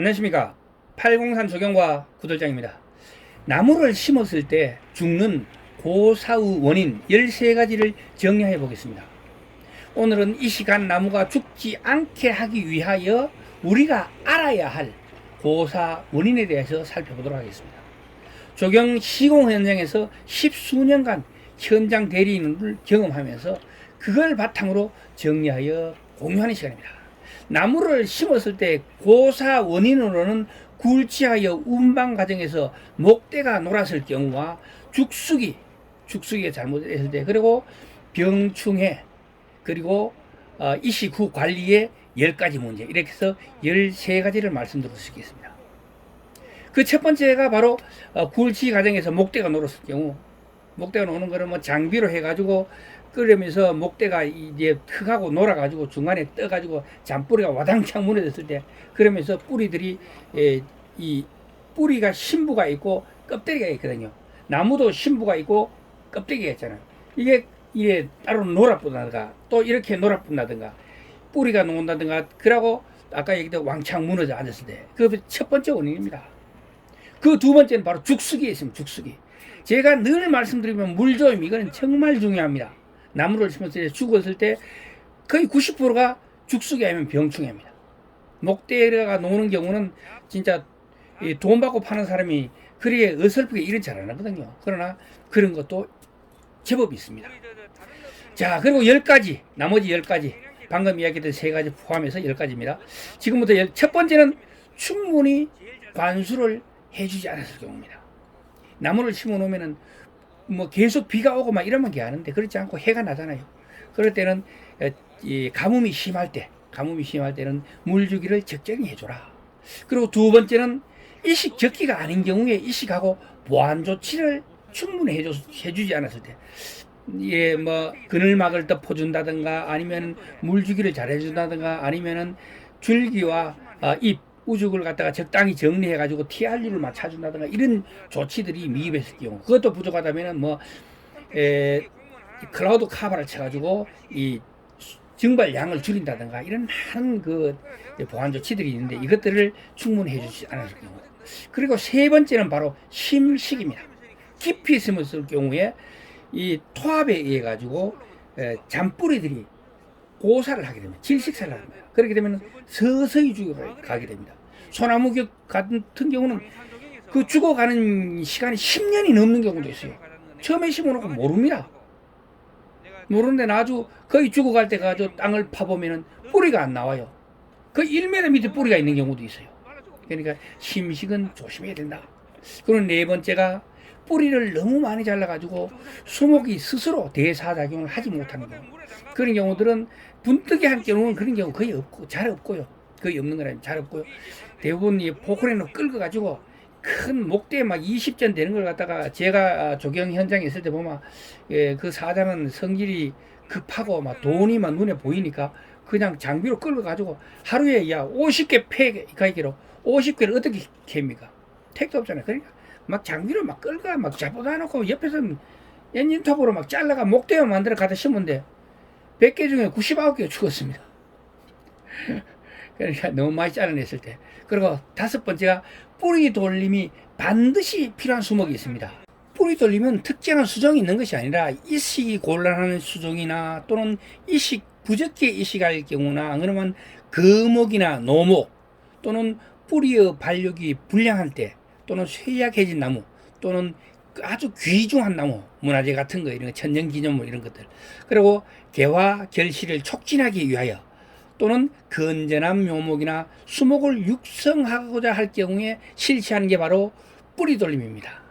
안녕하십니까. 803 조경과 구돌장입니다. 나무를 심었을 때 죽는 고사의 원인 13가지를 정리해 보겠습니다. 오늘은 이 시간 나무가 죽지 않게 하기 위하여 우리가 알아야 할 고사 원인에 대해서 살펴보도록 하겠습니다. 조경 시공 현장에서 십수년간 현장 대리인을 경험하면서 그걸 바탕으로 정리하여 공유하는 시간입니다. 나무를 심었을 때 고사 원인으로는 굴치하여 운방 과정에서 목대가 놀았을 경우와 죽수기, 죽수기가 잘못했을 때, 그리고 병충해, 그리고 어, 이식 후 관리의 10가지 문제, 이렇게 해서 13가지를 말씀드릴 수 있겠습니다. 그 첫 번째가 바로 어, 굴치 과정에서 목대가 놀았을 경우, 목대가 노는 거는 뭐 장비로 해가지고 끓으면서 목대가 이제 흙하고 놀아가지고 중간에 떠가지고 잔뿌리가 와당창 무너졌을 때 그러면서 뿌리들이 에, 이 뿌리가 심부가 있고 껍데기가 있거든요. 나무도 심부가 있고 껍데기가 있잖아요. 이게 이게 따로 놀아뿐다든가 또 이렇게 놀아뿐다든가 뿌리가 녹는다든가 그러고 아까 얘기했던 왕창 무너져 앉았을 때 그 첫 번째 원인입니다. 그 두 번째는 바로 죽수기에 있습니다. 죽수기. 제가 늘 말씀드리면 물조임 이거는 정말 중요합니다. 나무를 심었을 때 죽었을 때 거의 90%가 죽수기 아니면 병충해입니다. 목대가 노는 경우는 진짜 이돈 받고 파는 사람이 그렇게 어설프게 일은 잘 안 하거든요. 그러나 그런 것도 제법 있습니다. 자, 그리고 열 가지, 나머지 열 가지, 방금 이야기했던 세 가지 포함해서 열 가지입니다. 지금부터 열, 첫 번째는 충분히 관수를 해주지 않았을 경우입니다. 나무를 심어 놓으면은 뭐 계속 비가 오고 막 이러면 게 하는데 그렇지 않고 해가 나잖아요. 그럴 때는 어, 이 가뭄이 심할 때, 가뭄이 심할 때는 물 주기를 적절히 해줘라. 그리고 두 번째는 이식 적기가 아닌 경우에 이식하고 보안 조치를 충분히 해줘, 해주지 않았을 때. 예, 뭐, 그늘막을 덮어준다든가 아니면 물 주기를 잘 해준다든가 아니면은 줄기와 어, 잎, 우죽을 갖다가 적당히 정리해가지고 TRU를 맞춰준다든가 이런 조치들이 미흡했을 경우 그것도 부족하다면은 뭐, 에, 클라우드 카바를 쳐가지고 이 증발량을 줄인다든가 이런 많은 그 보안 조치들이 있는데 이것들을 충분히 해주지 않았을 경우 그리고 세 번째는 바로 심식입니다. 깊이 심었을 경우에 이 토합에 의해 가지고 잔뿌리들이 고사를 하게 됩니다. 질식사를 합니다. 그렇게 되면 서서히 죽어가게 됩니다. 소나무 격 같은 경우는 그 죽어가는 시간이 10년이 넘는 경우도 있어요. 처음에 심어놓고 모릅니다. 모르는데 나주 거의 죽어갈 때 가서 땅을 파보면은 뿌리가 안 나와요. 그 1m 밑에 뿌리가 있는 경우도 있어요. 그러니까 심식은 조심해야 된다. 그리고 네 번째가 뿌리를 너무 많이 잘라가지고 수목이 스스로 대사작용을 하지 못하는 경우. 그런 경우들은 분뜨게 할 경우는 그런 경우 거의 없고 잘 없고요. 거의 없는 거라면 잘 없고요. 대부분 이 포크레인으로 끌어가지고 큰 목대 막 20전 되는 걸 갖다가 제가 조경 현장에 있을 때 보면 예, 그 사장은 성질이 급하고 막 돈이 막 눈에 보이니까 그냥 장비로 끌어가지고 하루에 야 50개 폐가기로 50개를 어떻게 캡니까? 택도 없잖아요. 그러니까 막 장비로 막 끌가 막 잡아다 놓고 옆에서 엔진톱으로 막 잘라가 목대만 만들어 갖다 심은데 100개 중에 99개 죽었습니다. 그러니까 너무 많이 잘라냈을 때. 그리고 다섯 번째가 뿌리 돌림이 반드시 필요한 수목이 있습니다. 뿌리 돌리면 특정한 수종이 있는 것이 아니라 이식이 곤란한 수종이나 또는 이식 부적게 이식할 경우나 그러면 거목이나 노목 또는 뿌리의 발육이 불량할 때 또는 쇠약해진 나무 또는 아주 귀중한 나무 문화재 같은 거 이런 거 천연기념물 이런 것들 그리고 개화 결실을 촉진하기 위하여 또는 건전한 묘목이나 수목을 육성하고자 할 경우에 실시하는 게 바로 뿌리 돌림입니다.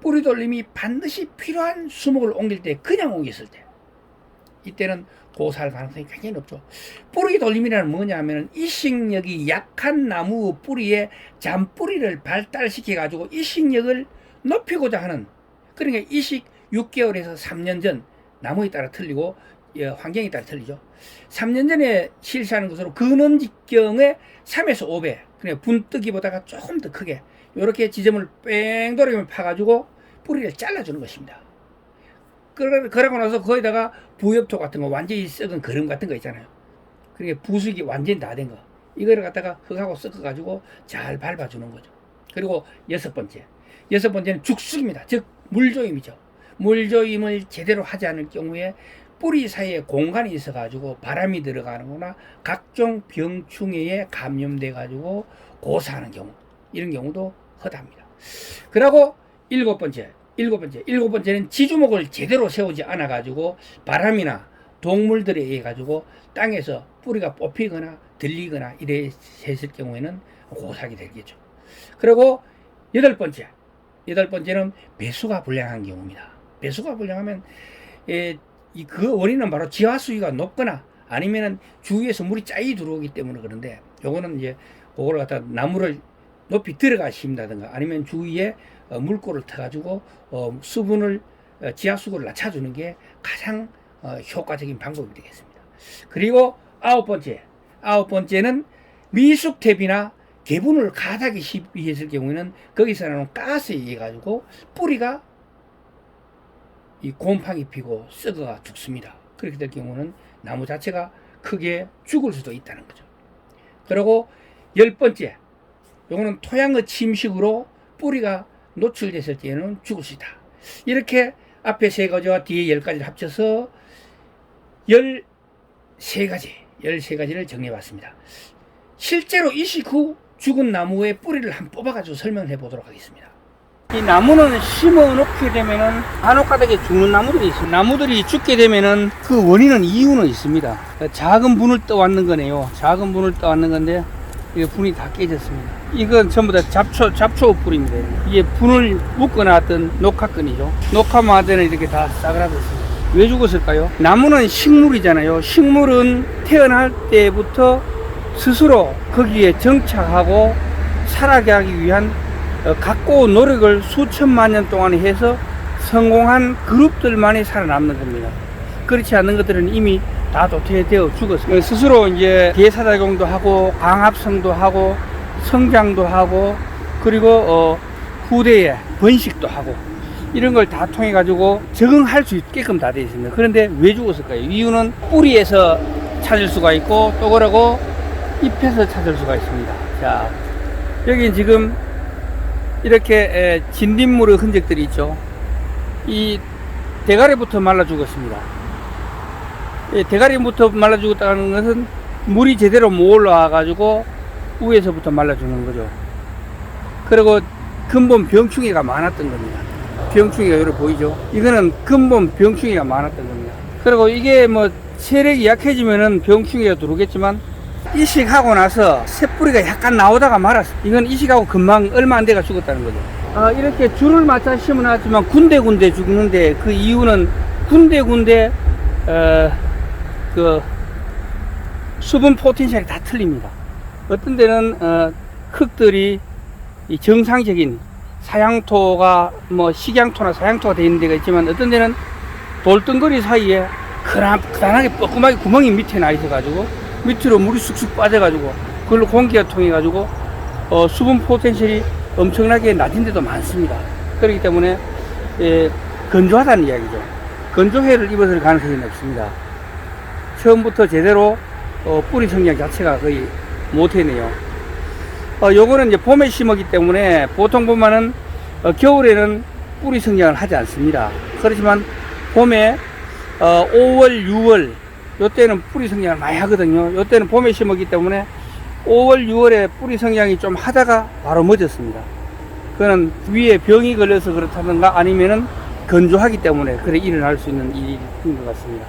뿌리 돌림이 반드시 필요한 수목을 옮길 때 그냥 옮겼을 때 이때는 고사할 가능성이 굉장히 높죠. 뿌리 돌림이라는 뭐냐면은 이식력이 약한 나무 뿌리에 잔뿌리를 발달시켜 가지고 이식력을 높이고자 하는 그러니까 이식 6개월에서 3년 전 나무에 따라 틀리고 예, 환경에 따라 틀리죠. 3년 전에 실시하는 것으로 근원 직경의 3에서 5배, 그냥 분뜨기보다가 조금 더 크게 이렇게 지점을 뺑 돌리면 파가지고 뿌리를 잘라주는 것입니다. 그러- 그러고 나서 거기다가 부엽토 같은 거 완전히 썩은 거름 같은 거 있잖아요. 그게 부수기 완전히 다 된 거. 이거를 갖다가 흙하고 섞어가지고 잘 밟아주는 거죠. 그리고 여섯 번째. 여섯 번째는 죽숙입니다. 즉, 물조임이죠. 물조임을 제대로 하지 않을 경우에 뿌리 사이에 공간이 있어가지고 바람이 들어가는구나 각종 병충해에 감염돼가지고 고사하는 경우 이런 경우도 허다합니다. 그리고 일곱 번째, 일곱 번째, 일곱 번째는 지주목을 제대로 세우지 않아가지고 바람이나 동물들에 의해 가지고 땅에서 뿌리가 뽑히거나 들리거나 이래 했을 경우에는 고사하게 되겠죠. 그리고 여덟 번째, 여덟 번째는 배수가 불량한 경우입니다. 배수가 불량하면 에, 이 그 원인은 바로 지하 수위가 높거나 아니면은 주위에서 물이 짜이 들어오기 때문에 그런데 요거는 이제 그걸 갖다 나무를 높이 들어가 심다든가 아니면 주위에 어, 물꼬를 터가지고 어, 수분을 어, 지하 수구를 낮춰주는 게 가장 어, 효과적인 방법이 되겠습니다. 그리고 아홉 번째, 아홉 번째는 미숙탭이나 개분을 가닥이 시비했을 경우에는 거기서 나오는 가스에 의해 가지고 뿌리가 이 곰팡이 피고 썩어가 죽습니다. 그렇게 될 경우는 나무 자체가 크게 죽을 수도 있다는 거죠. 그리고 열 번째, 요거는 토양의 침식으로 뿌리가 노출됐을 때에는 죽을 수 있다. 이렇게 앞에 세 가지와 뒤에 열 가지를 합쳐서 열세 가지, 열세 가지를 정리해 봤습니다. 실제로 이식 후 죽은 나무의 뿌리를 한번 뽑아가지고 설명해 보도록 하겠습니다. 이 나무는 심어 놓게 되면은 한옥 가닥에 죽는 나무들이 있습니다. 나무들이 죽게 되면은 그 원인은 이유는 있습니다. 작은 분을 떠왔는 거네요. 작은 분을 떠왔는 건데 이게 분이 다 깨졌습니다. 이건 전부 다 잡초 잡초 뿌리입니다. 이게 분을 묶어놨던 녹화끈이죠. 녹화마대는 이렇게 다 싸그라졌습니다. 왜 죽었을까요? 나무는 식물이잖아요. 식물은 태어날 때부터 스스로 거기에 정착하고 살아가기 위한 어, 갖고 온 노력을 수천만 년 동안 해서 성공한 그룹들만이 살아남는 겁니다. 그렇지 않는 것들은 이미 다 도태되어 죽었어요. 어, 스스로 이제 대사작용도 하고 광합성도 하고 성장도 하고 그리고 어, 후대에 번식도 하고 이런 걸 다 통해 가지고 적응할 수 있게끔 다 되어 있습니다. 그런데 왜 죽었을까요? 이유는 뿌리에서 찾을 수가 있고 또 그러고 잎에서 찾을 수가 있습니다. 자, 여기 지금 이렇게 에, 진딧물의 흔적들이 있죠. 이 대가리부터 말라 죽었습니다. 이 대가리부터 말라 죽었다는 것은 물이 제대로 못 올라와 가지고 위에서부터 말라 죽는 거죠. 그리고 근본 병충해가 많았던 겁니다. 병충해가 여기 보이죠? 이거는 근본 병충해가 많았던 겁니다. 그리고 이게 뭐 체력이 약해지면은 병충해가 들어오겠지만 이식하고 나서 새뿌리가 약간 나오다가 말았어. 이건 이식하고 금방 얼마 안 돼가 죽었다는 거죠. 아, 이렇게 줄을 맞춰 심어놨지만 군데군데 죽는데 그 이유는 군데군데, 어, 그, 수분 포텐셜이 다 틀립니다. 어떤 데는, 어, 흙들이 이 정상적인 사양토가 뭐 식양토나 사양토가 되어 있는 데가 있지만 어떤 데는 돌덩거리 사이에 크나, 크단하게 뻐끔하게 구멍이 밑에 나 있어가지고 밑으로 물이 쑥쑥 빠져가지고 그걸로 공기가 통해가지고 어, 수분 포텐셜이 엄청나게 낮은 데도 많습니다. 그렇기 때문에 예, 건조하다는 이야기죠. 건조해를 입었을 가능성이 높습니다. 처음부터 제대로 어, 뿌리 성장 자체가 거의 못해네요. 어, 요거는 이제 봄에 심었기 때문에 보통 보면은 어, 겨울에는 뿌리 성장을 하지 않습니다. 그렇지만 봄에 어, 5월, 6월 요때는 뿌리 성장을 많이 하거든요. 요때는 봄에 심었기 때문에 5월, 6월에 뿌리 성장이 좀 하다가 바로 멎었습니다. 그거는 위에 병이 걸려서 그렇다든가 아니면은 건조하기 때문에 그래 일어날 수 있는 일인 것 같습니다.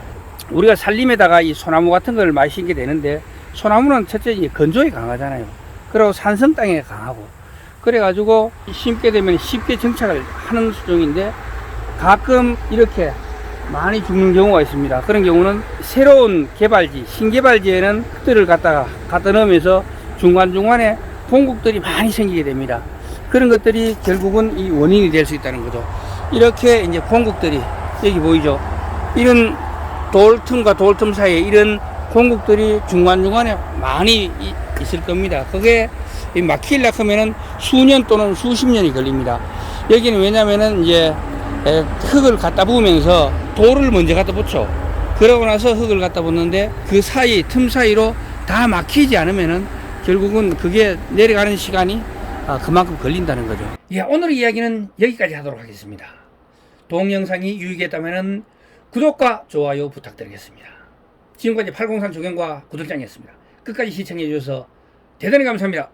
우리가 살림에다가 이 소나무 같은 걸 많이 심게 되는데 소나무는 첫째 건조에 강하잖아요. 그리고 산성 땅에 강하고 그래가지고 심게 되면 쉽게 정착을 하는 수종인데 가끔 이렇게 많이 죽는 경우가 있습니다. 그런 경우는 새로운 개발지, 신개발지에는 흙들을 갖다가 갖다 넣으면서 중간중간에 공국들이 많이 생기게 됩니다. 그런 것들이 결국은 이 원인이 될 수 있다는 거죠. 이렇게 이제 공국들이 여기 보이죠? 이런 돌틈과 돌틈 사이에 이런 공국들이 중간중간에 많이 이- 있을 겁니다. 그게 이 막히려 하면은 수년 또는 수십 년이 걸립니다. 여기는 왜냐면은 이제 에, 흙을 갖다 부으면서 돌을 먼저 갖다 붙여. 그러고 나서 흙을 갖다 붓는데 그 사이, 틈 사이로 다 막히지 않으면은 결국은 그게 내려가는 시간이 아, 그만큼 걸린다는 거죠. 예, 오늘 이야기는 여기까지 하도록 하겠습니다. 동영상이 유익했다면 구독과 좋아요 부탁드리겠습니다. 지금까지 803 조경과 구들장이었습니다. 끝까지 시청해 주셔서 대단히 감사합니다.